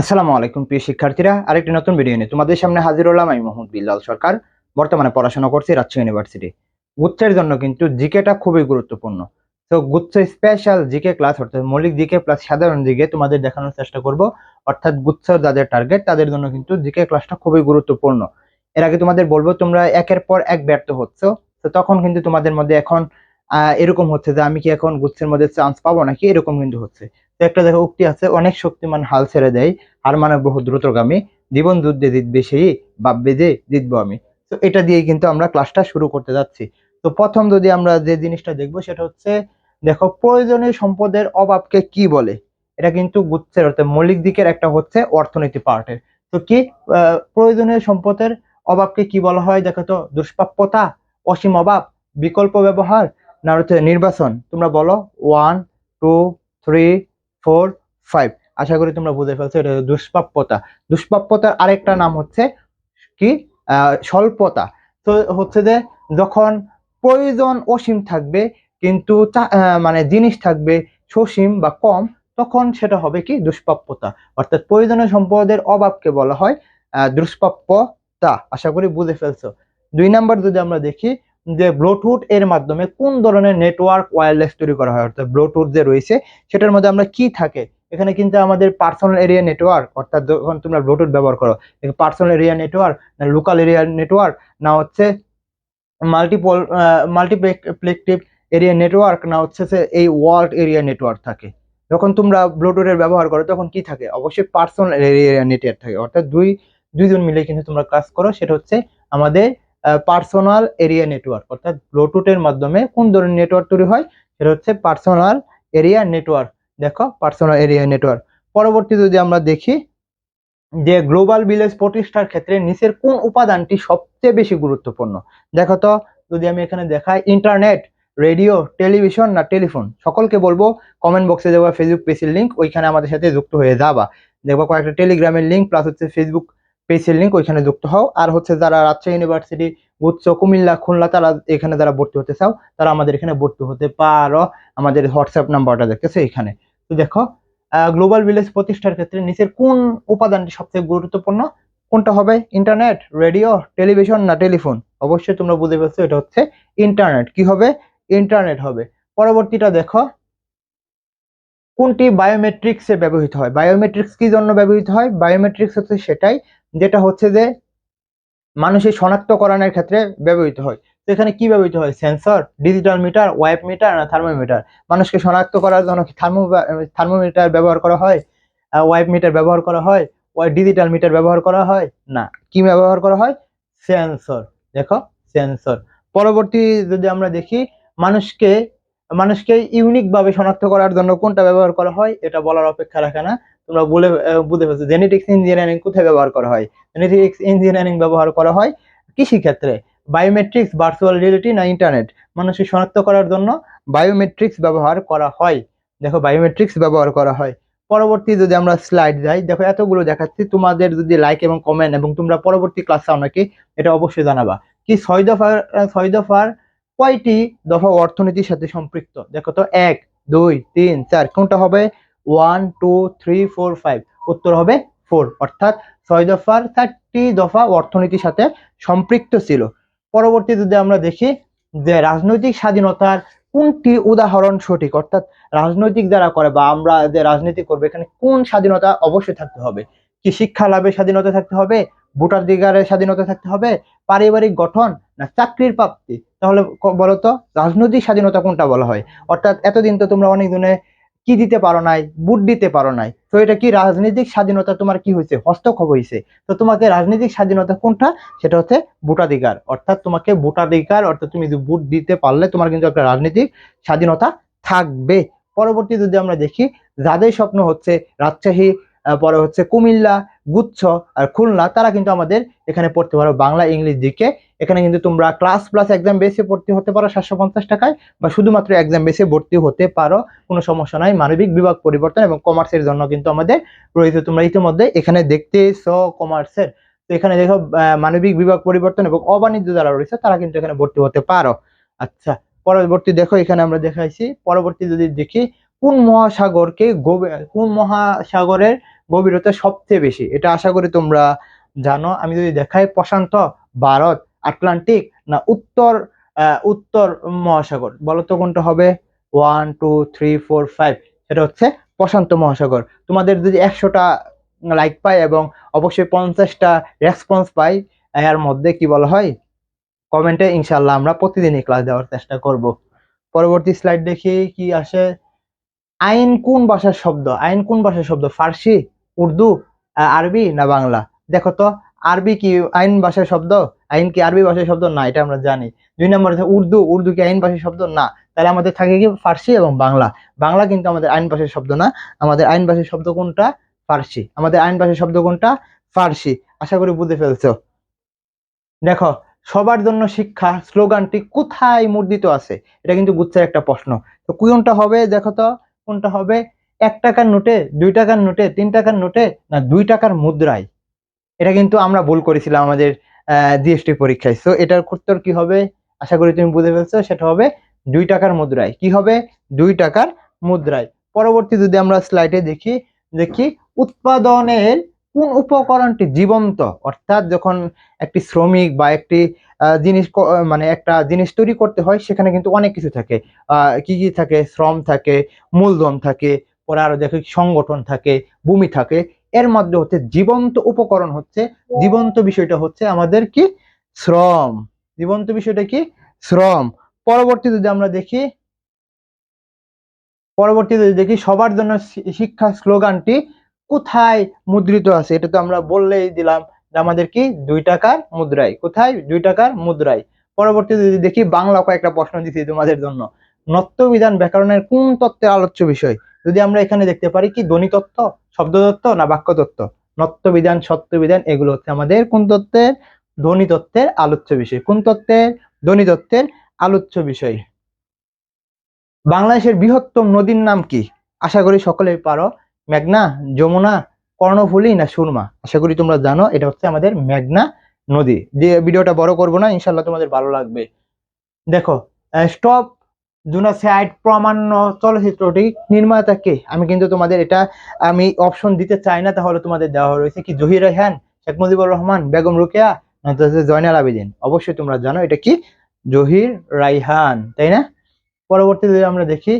আসসালামু আলাইকুম, প্রিয় শিক্ষার্থীরা। আরেকটি নতুন ভিডিও নিয়ে তোমাদের সামনে হাজির হলাম আমি মোহাম্মদ বিল্লাল সরকার। বর্তমানে পড়াশোনা করছি রাজশাহী ইউনিভার্সিটি। গুচ্ছের জন্য কিন্তু জিকেটা খুবই গুরুত্বপূর্ণ। তো গুচ্ছ স্পেশাল জিকে ক্লাস অর্থাৎ মৌলিক জিকে প্লাস সাধারণ জিকে তোমাদের দেখানোর চেষ্টা করব। অর্থাৎ গুচ্ছ যাদের টার্গেট তাদের জন্য কিন্তু জিকে ক্লাসটা খুবই গুরুত্বপূর্ণ। এর আগে তোমাদের বলব, তোমরা একের পর এক ব্যর্থ হচ্ছ। তো তখন কিন্তু তোমাদের মধ্যে এখন এরকম হচ্ছে যে আমি কি এখন গুচ্ছের মধ্যে চান্স পাবো নাকি? এরকম কিন্তু হচ্ছে। তো একটা দেখো, উক্তি আছে, অনেক শক্তিমান হাল ছেড়ে দেয়, হার মানে বহু দ্রুতগামী, জীবন যুদ্ধে জিতবে সেই, ভাববে যে জিতবো আমি। তো এটা দিয়ে কিন্তু আমরা ক্লাসটা শুরু করতে যাচ্ছি। তো প্রথম যদি আমরা যে জিনিসটা দেখব, সেটা হচ্ছে, দেখো, প্রয়োজনীয় সম্পদের অভাবকে কি বলে? এটা কিন্তু গুচ্ছের, অর্থাৎ মৌলিক দিকের একটা হচ্ছে অর্থনীতি পার্টের। তো কি প্রয়োজনীয় সম্পদের অভাবকে কি বলা হয়? দেখো তো, দুষ্প্রাপ্যতা, অসীম অভাব, বিকল্প ব্যবহার, না হচ্ছে নির্বাচন তোমরা বলো one two three four five আশা করি তোমরা বুঝে ফেলছো, এটা দুষ্প্রাপ্যতা। দুষ্প্রাপ্যতার আরেকটা নাম হচ্ছে কি? স্বল্পতা। তো হচ্ছে যে যখন প্রয়োজন অসীম থাকবে, কিন্তু মানে জিনিস থাকবে সসীম বা কম, তখন সেটা হবে কি? দুষ্প্রাপ্যতা। অর্থাৎ প্রয়োজনীয় সম্পদের অভাবকে বলা হয় দুষ্প্রাপ্যতা। আশা করি বুঝে ফেলছো। দুই নাম্বার যদি আমরা দেখি যে ব্লুটুথ এর মাধ্যমে কোন ধরনের নেটওয়ার্ক ওয়্যারলেস তৈরি করা হয়, অর্থাৎ ব্লুটুথ যে রয়েছে, সেটার মধ্যে আমরা কি থাকে? এখানে কিন্তু আমাদের পার্সোনাল এরিয়া নেটওয়ার্ক অর্থাৎ যখন তোমরা ব্লুটুথ ব্যবহার করো পার্সোনাল এরিয়া নেটওয়ার্ক না লোকাল এরিয়া নেটওয়ার্ক না হচ্ছে মাল্টিপল মাল্টিপ্লেকটিভ এরিয়া নেটওয়ার্ক না হচ্ছে এই ওয়ার্ল্ড এরিয়া নেটওয়ার্ক থাকে। যখন তোমরা ব্লুটুথের ব্যবহার করো, তখন কি থাকে? অবশ্যই পার্সোনাল এরিয়া নেটওয়ার্ক থাকে। অর্থাৎ দুই, দুইজন মিলে কিন্তু তোমরা কাজ করো, সেটা হচ্ছে আমাদের পার্সোনাল এরিয়া নেটওয়ার্ক অর্থাৎ ব্লুটুথের মাধ্যমে কোন ধরনের নেটওয়ার্ক তৈরি হয়? সেটা হচ্ছে পার্সোনাল এরিয়া নেটওয়ার্ক দেখো পার্সোনাল এরিয়া নেটওয়ার্ক পরবর্তী যদি আমরা দেখি যে গ্লোবাল ভিলেজ প্রতিষ্ঠার ক্ষেত্রে নিচের কোন উপাদানটি সবচেয়ে বেশি গুরুত্বপূর্ণ? দেখো তো, যদি আমি এখানে দেখাই ইন্টারনেট রেডিও টেলিভিশন না টেলিফোন সকলকে বলব কমেন্ট বক্সে দেওয়া ফেসবুক পেজের লিঙ্ক ওইখানে আমাদের সাথে যুক্ত হয়ে যাবা। দেখব কয়েকটা টেলিগ্রামের লিঙ্ক প্লাস হচ্ছে ফেসবুক পেজের লিঙ্ক ওইখানে যুক্ত হও। আর হচ্ছে যারা রাজশাহী ইউনিভার্সিটি গুচ্ছ কুমিল্লা, খুলনা, তারা এখানে যারা ভর্তি হতে চাও, তারা আমাদের এখানে ভর্তি হতে পারো। আমাদের হোয়াটসঅ্যাপ নাম্বারটা দেখতেছে এখানে। তো দেখো গ্লোবাল ভিলেজ প্রতিষ্ঠার ক্ষেত্রে নিচের কোন উপাদানটি সবচেয়ে গুরুত্বপূর্ণ? কোনটা হবে? ইন্টারনেট রেডিও টেলিভিশন না টেলিফোন অবশ্যই তোমরা বুঝে পেরেছ এটা হচ্ছে ইন্টারনেট কি হবে? ইন্টারনেট হবে। পরবর্তীটা দেখো, কোনটি বায়োমেট্রিক্সে ব্যবহৃত হয়? বায়োমেট্রিক্স কি জন্য ব্যবহৃত হয়? বায়োমেট্রিক্স হচ্ছে সেটাই যেটা হচ্ছে যে মানুষের শনাক্তকরণের ক্ষেত্রে ব্যবহৃত হয়। তো এখানে কি ব্যবহৃত হয়? সেন্সর, ডিজিটাল মিটার ওয়াইপ মিটার না থার্মোমিটার। মানুষকে শনাক্ত করার জন্য থার্মো থার্মোমিটার ব্যবহার করা হয়? ওয়াইপ মিটার ব্যবহার করা হয়? ওয়াই ডিজিটাল মিটার ব্যবহার করা হয়? না। কি ব্যবহার করা হয়? সেন্সর। দেখো, সেন্সর। পরবর্তী যদি আমরা দেখি, মানুষকে মানুষকে ইউনিক ভাবে শনাক্ত করার জন্য কোনটা ব্যবহার করা হয়? এটা বলার অপেক্ষা রাখে না। তোমরা বলে বুঝতে পারছ জেনেটিক্স ইঞ্জিনিয়ারিং কোথায় ব্যবহার করা হয়? জেনেটিক্স ইঞ্জিনিয়ারিং ব্যবহার করা হয় কৃষি ক্ষেত্রে বায়োমেট্রিক্স ভার্চুয়াল রিয়েলিটি না ইন্টারনেট মানুষকে শনাক্ত করার জন্য বায়োমেট্রিক্স ব্যবহার করা হয়। দেখো বায়োমেট্রিক্স ব্যবহার করা হয়। পরবর্তী যদি আমরা স্লাইড যাই, দেখো, এতগুলো দেখাচ্ছি। তোমাদের যদি লাইক এবং কমেন্ট এবং তোমরা পরবর্তী ক্লাস নাকি এটা অবশ্যই জানাবা কি ছয় দফার ছয় দফার কয়টি দফা অর্থনীতির সাথে সম্পৃক্ত? দেখো তো, এক, দুই, তিন, চার, কোনটা হবে? One two three four five উত্তর হবে ফোর অর্থাৎ ছয় দফার চারটি দফা অর্থনীতির সাথে সম্পৃক্ত ছিল। পরবর্তী যদি আমরা দেখি যে রাজনৈতিক স্বাধীনতার কোনটি উদাহরণ সঠিক, অর্থাৎ রাজনৈতিক যারা করে বা আমরা যে রাজনীতি করব, এখানে কোন স্বাধীনতা অবশ্যই থাকতে হবে? কি শিক্ষা লাভের স্বাধীনতা থাকতে হবে? ভোটাধিকারের স্বাধীনতা থাকতে হবে? পারিবারিক গঠন না চাকরির প্রাপ্তি? তাহলে ক- বলো তো রাজনৈতিক স্বাধীনতা কোনটা বলা হয়? অর্থাৎ এতদিন তো তোমরা অনেক দিনে কি দিতে পারো নাই, বুট দিতে পারো নাই। তো এটা কি রাজনৈতিক স্বাধীনতা? তোমার কি হয়েছে? হস্তক্ষেপ হয়েছে। তো তোমাকে রাজনৈতিক স্বাধীনতা কোনটা? সেটা হচ্ছে ভোটাধিকার। অর্থাৎ তোমাকে ভোটাধিকার, অর্থাৎ তুমি যদি বুট দিতে পারলে, তোমার কিন্তু একটা রাজনৈতিক স্বাধীনতা থাকবে। পরবর্তী যদি আমরা দেখি, যাদের স্বপ্ন হচ্ছে রাজশাহী পরে হচ্ছে কুমিল্লা গুচ্ছ আর খুলনা, তারা কিন্তু আমাদের এখানে পড়তে পারো বাংলা, ইংলিশ দিকে। এখানে কিন্তু তোমরা ক্লাস প্লাস এক্সাম বেসে ভর্তি হতে পারো সাতশো পঞ্চাশ টাকায় বা শুধুমাত্র এক্সাম বেসে ভর্তি হতে পারো, কোনো সমস্যা নাই। মানবিক বিভাগ পরিবর্তন এবং কমার্সের জন্য কিন্তু আমাদের রয়েছে। তোমরা ইতিমধ্যে এখানে দেখতে দেখতেছ কমার্সের তো এখানে দেখো মানবিক বিভাগ পরিবর্তন এবং অবাণিজ্য যারা রয়েছে, তারা কিন্তু এখানে ভর্তি হতে পারো। আচ্ছা পরবর্তী দেখো, এখানে আমরা দেখাইছি। পরবর্তী যদি দেখি, কোন মহাসাগরকে কোন মহাসাগরের গভীরতা সবচেয়ে বেশি। এটা আশা করি তোমরা জানো। আমি যদি দেখাই প্রশান্ত ভারত, আটলান্টিক না উত্তর উত্তর মহাসাগর? বলো তো কোনটা হবে? One two three four five সেটা হচ্ছে প্রশান্ত মহাসাগর। তোমাদের যদি একশোটা লাইক পাই এবং অবশ্যই পঞ্চাশটা রেসপন্স পাই, এর মধ্যে কি বলা হয়? কমেন্টে ইনশাল্লাহ আমরা প্রতিদিনই ক্লাস দেওয়ার চেষ্টা করব। পরবর্তী স্লাইড দেখি কি আসে? আইন কোন ভাষার শব্দ? আইন কোন ভাষার শব্দ? ফার্সি? উর্দু আরবি না বাংলা? দেখো তো, আরবি কি আইন ভাষার শব্দ? আইন কি আরবি ভাষার শব্দ? না, এটা আমরা জানি। দুই নম্বর উর্দু উর্দু কি আইন ভাষার শব্দ? না। তাহলে আমাদের থাকে কি ফার্সি এবং বাংলা। বাংলা কিন্তু আমাদের আইন ভাষার শব্দ না। আমাদের আইন ভাষার শব্দ কোনটা? ফার্সি। আমাদের আইন ভাষার শব্দ কোনটা? ফার্সি। আশা করি বুঝে ফেলছো। দেখো, সবার জন্য শিক্ষা স্লোগানটি কোথায় মুদ্রিত আছে? এটা কিন্তু গুচ্ছের একটা প্রশ্ন। তো কোনটা হবে? দেখো তো, কোনটা হবে? এক টাকার নোটে, দুই টাকার নোটে, তিন টাকার নোটে না দুই টাকার মুদ্রায়? এটা কিন্তু আমরা ভুল করেছিলাম আমাদের জিএসটি পরীক্ষায়। সো এটার উত্তর কি হবে? আশা করি তুমি বুঝে ফেলছো, সেটা হবে দুই টাকার মুদ্রায়। কি হবে? দুই টাকার মুদ্রায়। পরবর্তী যদি আমরা স্লাইডে দেখি দেখি উৎপাদনের কোন উপকরণটি জীবন্ত? অর্থাৎ যখন একটি শ্রমিক বা একটি জিনিস মানে একটা জিনিস তৈরি করতে হয়, সেখানে কিন্তু অনেক কিছু থাকে। কি কি থাকে? শ্রম থাকে, মূলধন থাকে পরে আরও দেখো সংগঠন থাকে, ভূমি থাকে। এর মধ্যে হচ্ছে জীবন্ত উপকরণ হচ্ছে, জীবন্ত বিষয়টা হচ্ছে আমাদের কি? শ্রম। জীবন্ত বিষয়টা কি? শ্রম। পরবর্তী যদি আমরা দেখি, পরবর্তীতে যদি দেখি, সবার জন্য শিক্ষা স্লোগানটি কোথায় মুদ্রিত আছে? এটা তো আমরা বললেই দিলাম যে আমাদের কি? দুই টাকার মুদ্রায়। কোথায়? দুই টাকার মুদ্রায়। পরবর্তীতে যদি দেখি, বাংলা কয়েকটা প্রশ্ন দিচ্ছি তোমাদের জন্য। নত্যবিধান ব্যাকরণের কোন তত্ত্বের আলোচ্য বিষয়? যদি আমরা এখানে দেখতে পারি কি ধ্বনি তত্ত্ব শব্দ তত্ত্ব না বাক্য তত্ত্ব নত্যবিধান সত্যবিধান, এগুলো হচ্ছে আমাদের কোন তত্ত্বের? ধ্বনি তত্ত্বের আলোচ্য বিষয়। কোন তত্ত্বের? ধ্বনি তত্ত্বের আলোচ্য বিষয়। বাংলাদেশের বৃহত্তম নদীর নাম কি? আশা করি সকলেই পারো। মেঘনা, যমুনা, কর্ণফুলী না সুরমা? আশা করি তোমরা জানো, এটা হচ্ছে আমাদের মেঘনা নদী। যে ভিডিওটা বড় করব না ইনশাল্লাহ তোমাদের ভালো লাগবে। দেখো স্টপ জুনাসাইড প্রামাণ্য চলচ্চিত্রটি নির্মাতা কে? আমি কিন্তু তোমাদের এটা, আমি অপশন দিতে চাই না, তাহলে তোমাদের দেওয়া রয়েছে কি? জহির রেহান, শেখ মুজিবুর রহমান, বেগম রুকেয়া জয়নাল আবেদিন। অবশ্যই তোমরা জানো এটা কি? জহির রাইহান, তাই না? পরবর্তীতে আমরা দেখি,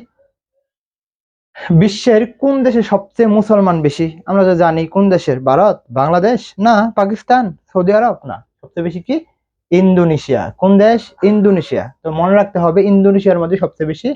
বিশ্বের কোন দেশে সবচেয়ে মুসলমান বেশি? আমরা তো জানি কোন দেশের, ভারত, বাংলাদেশ, না, পাকিস্তান, সৌদি আরব, না। সবচেয়ে বেশি কি? ইন্দোনেশিয়া। কোন দেশ? ইন্দোনেশিয়া। তো মনে রাখতে হবে, ইন্দোনেশিয়ার মধ্যে সবচেয়ে বেশি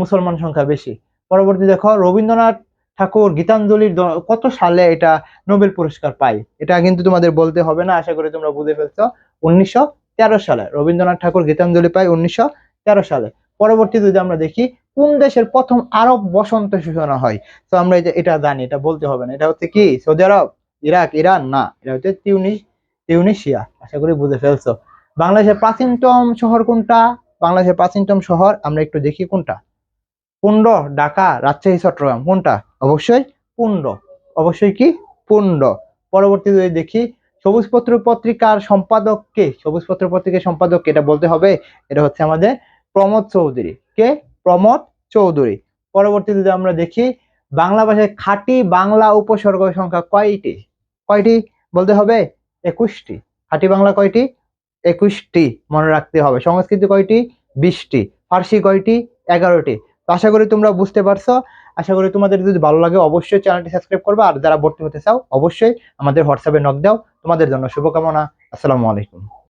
মুসলমান সংখ্যা বেশি। পরবর্তী দেখো, রবীন্দ্রনাথ ঠাকুর গীতাঞ্জলির কত সালে এটা নোবেল পুরস্কার পায়? এটা কিন্তু তোমাদের বলতে হবে না, আশা করি তোমরা বুঝে ফেলছো। উনিশশো তেরো সালে, রবীন্দ্রনাথ ঠাকুর গীতাঞ্জলি পায় উনিশশো তেরো সালে। পরবর্তী যদি আমরা দেখি, কোন দেশের প্রথম আরব বসন্ত সূচনা হয়? তো আমরা এটা জানি, এটা বলতে হবে না। এটা হচ্ছে কি, সৌদি আরব, ইরাক, ইরান? না, এটা হচ্ছে তিউনিস তিউনিশিয়া আশা করি বুঝে ফেলছো। বাংলাদেশের প্রাচীনতম শহর কোনটা? বাংলাদেশের প্রাচীনতম শহর, আমরা একটু দেখি কোনটা। পুন্ড ঢাকা, রাজশাহী, চট্টগ্রাম, কোনটা? অবশ্যই পুন্ড অবশ্যই কি? পুন্ড পরবর্তী যদি দেখি সবুজ পত্র পত্রিকার সম্পাদক কে? সবুজ পত্র পত্রিকার সম্পাদককে এটা বলতে হবে। এটা হচ্ছে আমাদের প্রমোদ চৌধুরী। কে? প্রমোদ চৌধুরী। পরবর্তী যদি আমরা দেখি, বাংলা ভাষায় খাঁটি বাংলা উপসর্গ সংখ্যা কয়টি? কয়টি বলতে হবে? একুশটি। খাঁটি বাংলা কয়টি? একুশটি মনে রাখতে হবে। সংস্কৃত কয়টি? বিশটি। ফার্সি কয়টি? এগারোটি। তো আশা করি তোমরা বুঝতে পারছ। আশা করি তোমাদের যদি ভালো লাগে অবশ্যই চ্যানেলটি সাবস্ক্রাইব করবে। আর যারা ভর্তি হতে চাও অবশ্যই আমাদের হোয়াটসঅ্যাপে নক দাও। তোমাদের জন্য শুভকামনা। আসসালামু আলাইকুম।